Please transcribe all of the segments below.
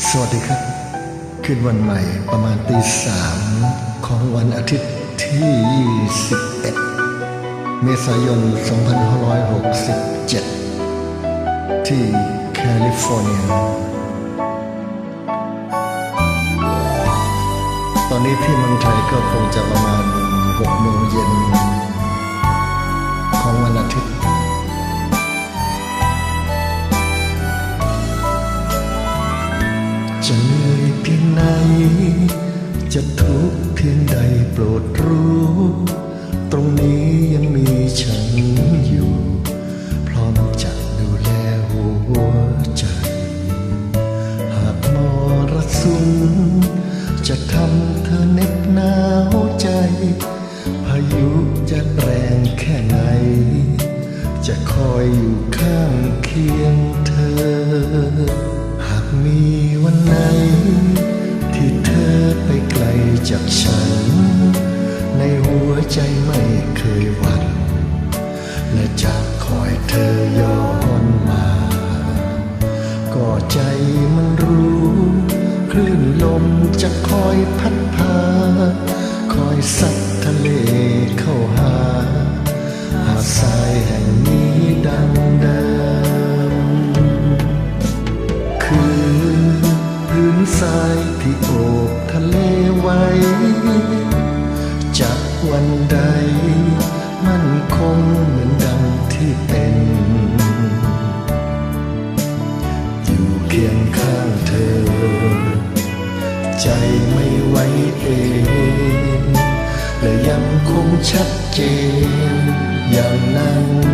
สวัสดีครับ คืนวันใหม่ประมาณตีสามของวันอาทิตย์ที่ 21 เมษายน 2567 ที่แคลิฟอร์เนีย ตอนนี้ที่เมืองไทยก็คงจะประมาณ6โมงเย็น อยอยู่ข้างเคียงเธอ หากมีวันไหน ที่เธอไปไกลจากฉัน ในหัวใจไม่เคยหวั่นและจะคอยเธอย้อนมา ก็ใจมันรู้ คลื่นลมจะคอยพัดพา คอยซัดทะเล ทรายที่โอบทะเลไว้ จากวันใด มันคงเหมือนดังที่เป็น อยู่เคียงข้างเธอ ใจไม่ไหวเอง และยังคงชัดเจนอย่างนั้น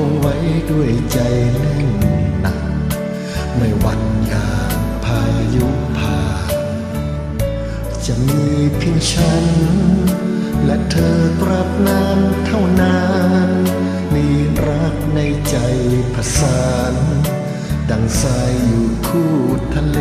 คงไว้ด้วยใจแน่นหนัก ไม่วันยามพายุผ่านจะมีเพียงฉัน และเธอตราบนานเท่านาน มีรักในใจผสาน ดังสายอยู่คู่ทะเล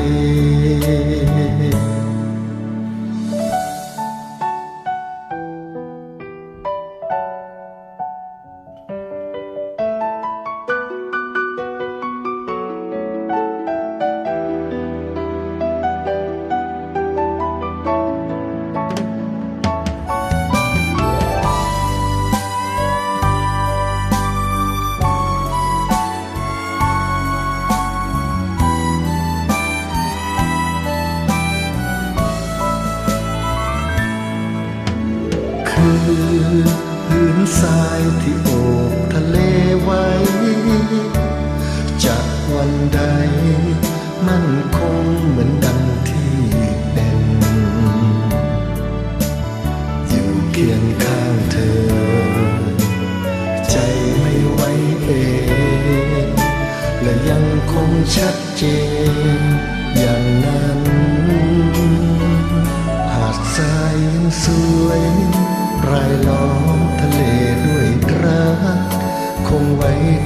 ือพื้นทรายที่โอบทะเลไว้ จากวันใด มันคงเหมือนดังที่เป็นอยู่เคียงข้างเธอ ใจไม่ไหวเอง และยังคงชัดเจน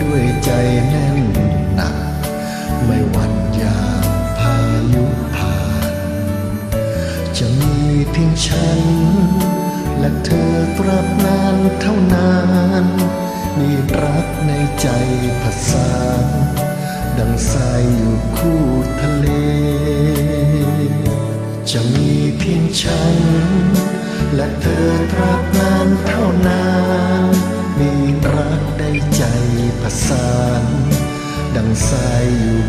ด้วยใจแน่นหนัก ไม่หวั่นยามพายุผ่าน จะมีเพียงฉัน และเธอตราบนานเท่านาน มีรักในใจผสานดังสายอยู่คู่ทะเล จะมีเพียงฉัน และเธอตราบนานเท่านาน ผสานดังสายอยู่คู่ทะเล